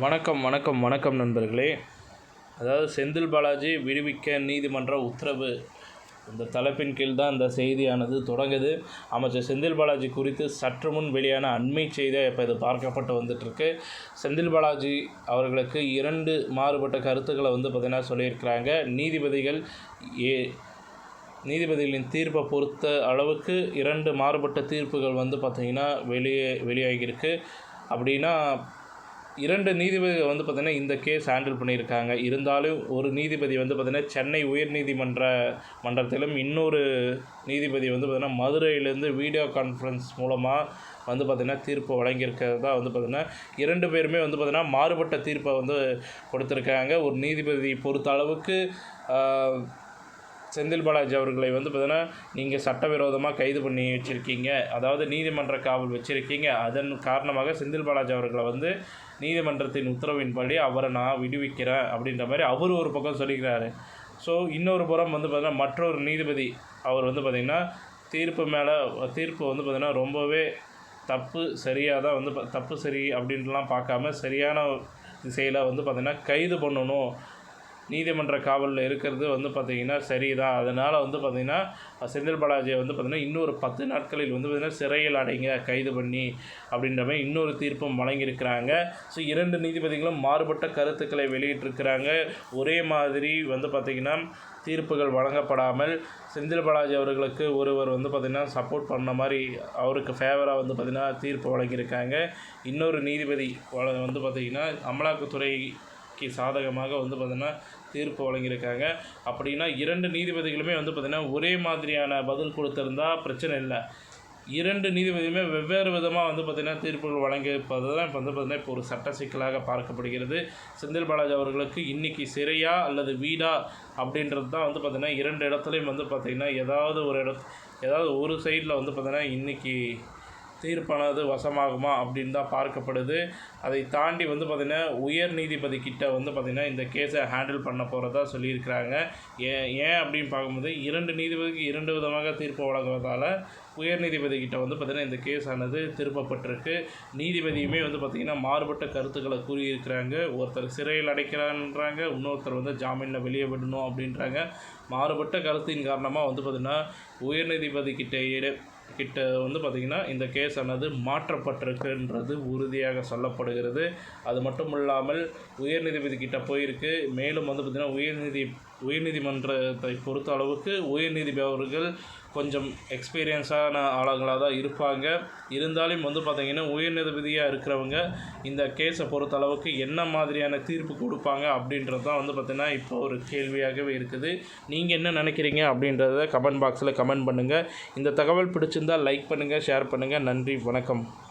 வணக்கம் வணக்கம் வணக்கம் நண்பர்களே. அதாவது செந்தில் பாலாஜி விடுவிக்க நீதிமன்ற உத்தரவு. இந்த தலைப்பின் கீழ் தான் இந்த செய்தியானது தொடங்குது. அமைச்சர் செந்தில் பாலாஜி குறித்து சற்று முன் வெளியான அண்மை செய்தியாக இப்போ இது பார்க்கப்பட்டு வந்துட்டுருக்கு. செந்தில் பாலாஜி அவர்களுக்கு இரண்டு மாறுபட்ட கருத்துக்களை வந்து பார்த்திங்கன்னா சொல்லியிருக்கிறாங்க. நீதிபதிகள் ஏ நீதிபதிகளின் தீர்ப்பை பொறுத்த அளவுக்கு இரண்டு மாறுபட்ட தீர்ப்புகள் வந்து பார்த்திங்கன்னா வெளியே வெளியாகியிருக்கு. அப்படின்னா இரண்டு நீதிபதிகள் வந்து பார்த்திங்கன்னா இந்த கேஸ் ஹேண்டில் பண்ணியிருக்காங்க. இருந்தாலும் ஒரு நீதிபதி வந்து பார்த்திங்கன்னா சென்னை உயர்நீதிமன்ற மன்றத்திலும் இன்னொரு நீதிபதி வந்து பார்த்திங்கன்னா மதுரையிலேருந்து வீடியோ கான்ஃபரன்ஸ் மூலமாக வந்து பார்த்திங்கன்னா தீர்ப்பு வழங்கியிருக்கிறதா வந்து பார்த்திங்கன்னா இரண்டு பேருமே வந்து பார்த்திங்கன்னா மாறுபட்ட தீர்ப்பை வந்து கொடுத்துருக்காங்க. ஒரு நீதிபதி பொறுத்த அளவுக்கு செந்தில் பாலாஜி அவர்களை வந்து பார்த்தீங்கன்னா நீங்கள் சட்டவிரோதமாக கைது பண்ணி வச்சுருக்கீங்க. அதாவது நீதிமன்ற காவல் வச்சுருக்கீங்க. அதன் காரணமாக செந்தில் பாலாஜி அவர்களை வந்து நீதிமன்றத்தின் உத்தரவின்படி அவரை நான் விடுவிக்கிறேன் அப்படின்ற மாதிரி அவர் ஒரு பக்கம் சொல்லிக்கிறாரு. ஸோ இன்னொரு புறம் வந்து பார்த்தீங்கன்னா மற்றொரு நீதிபதி அவர் வந்து பார்த்திங்கன்னா தீர்ப்பு மேலே தீர்ப்பு வந்து பார்த்திங்கன்னா ரொம்பவே தப்பு சரியாக தான் வந்து தப்பு சரி அப்படின்ட்டுலாம் பார்க்காம சரியான திசையில் வந்து பார்த்திங்கன்னா கைது பண்ணணும். நீதிமன்ற காவலில் இருக்கிறது வந்து பார்த்திங்கன்னா சரிதான். அதனால் வந்து பார்த்திங்கன்னா செந்தில் பாலாஜியை வந்து பார்த்திங்கன்னா இன்னொரு பத்து நாட்களில் வந்து பார்த்திங்கன்னா சிறையில் அடைங்க கைது பண்ணி அப்படின்ற மாதிரி இன்னொரு தீர்ப்பும் வழங்கியிருக்கிறாங்க. ஸோ இரண்டு நீதிபதிகளும் மாறுபட்ட கருத்துக்களை வெளியிட்டிருக்கிறாங்க. ஒரே மாதிரி வந்து பார்த்திங்கன்னா தீர்ப்புகள் வழங்கப்படாமல் செந்தில் பாலாஜி அவர்களுக்கு ஒருவர் வந்து பார்த்திங்கன்னா சப்போர்ட் பண்ண மாதிரி அவருக்கு ஃபேவராக வந்து பார்த்திங்கன்னா தீர்ப்பு வழங்கியிருக்காங்க. இன்னொரு நீதிபதி வந்து பார்த்திங்கன்னா கி சாதகமாக வந்து பார்த்திங்கன்னா தீர்ப்பு வழங்கியிருக்காங்க. அப்படின்னா இரண்டு நீதிபதிகளுமே வந்து பார்த்திங்கன்னா ஒரே மாதிரியான பதில் கொடுத்துருந்தா பிரச்சனை இல்லை. இரண்டு நீதிபதியுமே வெவ்வேறு விதமாக வந்து பார்த்திங்கன்னா தீர்ப்புகள் வழங்கியிருப்பது தான் இப்போ வந்து பார்த்திங்கன்னா இப்போ ஒரு சட்ட சிக்கலாக பார்க்கப்படுகிறது. செந்தில் பாலாஜி அவர்களுக்கு இன்றைக்கி சிறையா அல்லது வீடா அப்படின்றது தான் வந்து பார்த்திங்கன்னா இரண்டு இடத்துலையும் வந்து பார்த்திங்கன்னா ஏதாவது ஒரு இடத்து ஏதாவது ஒரு சைடில் வந்து பார்த்திங்கன்னா இன்றைக்கி தீர்ப்பானது வசமாகுமா அப்படின்னு தான் பார்க்கப்படுது. அதை தாண்டி வந்து பார்த்திங்கன்னா உயர் நீதிபதி கிட்ட வந்து பார்த்திங்கன்னா இந்த கேஸை ஹேண்டில் பண்ண போகிறதா சொல்லியிருக்கிறாங்க. ஏன் ஏன் அப்படின்னு பார்க்கும்போது இரண்டு நீதிபதிக்கு இரண்டு விதமாக தீர்ப்பு வழங்குவதால் உயர் நீதிபதி கிட்ட வந்து பார்த்திங்கன்னா இந்த கேஸானது திருப்பப்பட்டிருக்கு. நீதிபதியுமே வந்து பார்த்திங்கன்னா மாறுபட்ட கருத்துக்களை கூறியிருக்கிறாங்க. ஒருத்தர் சிறையில் அடைக்கிறான்றாங்க இன்னொருத்தர் வந்து ஜாமீனில் வெளியே விடணும் அப்படின்றாங்க. மாறுபட்ட கருத்தின் காரணமாக வந்து பார்த்திங்கன்னா உயர்நீதிபதி கிட்ட கிட்ட வந்து பார்த்திங்கன்னா இந்த கேஸ் ஆனது மாற்றப்பட்டிருக்குன்றது உறுதியாக சொல்லப்படுகிறது. அது மட்டும் இல்லாமல் உயர்நீதிபதி கிட்ட போயிருக்கு. மேலும் வந்து பார்த்திங்கன்னா உயர்நீதி உயர்நீதிமன்றத்தை பொறுத்த அளவுக்கு உயர்நீதிபதி அவர்கள் கொஞ்சம் எக்ஸ்பீரியன்ஸான ஆளுங்களாக தான் இருப்பாங்க. இருந்தாலும் வந்து பார்த்திங்கன்னா உயர்நீதிபதியாக இருக்கிறவங்க இந்த கேஸை பொறுத்த அளவுக்கு என்ன மாதிரியான தீர்ப்பு கொடுப்பாங்க அப்படின்றது தான் வந்து பார்த்திங்கன்னா இப்போ ஒரு கேள்வியாகவே இருக்குது. நீங்கள் என்ன நினைக்கிறீங்க அப்படின்றத கமெண்ட் பாக்ஸில் கமெண்ட் பண்ணுங்கள் இந்த தகவல் பிடிச்சிருந்தால் லைக் பண்ணுங்கள் ஷேர் பண்ணுங்கள் நன்றி வணக்கம்.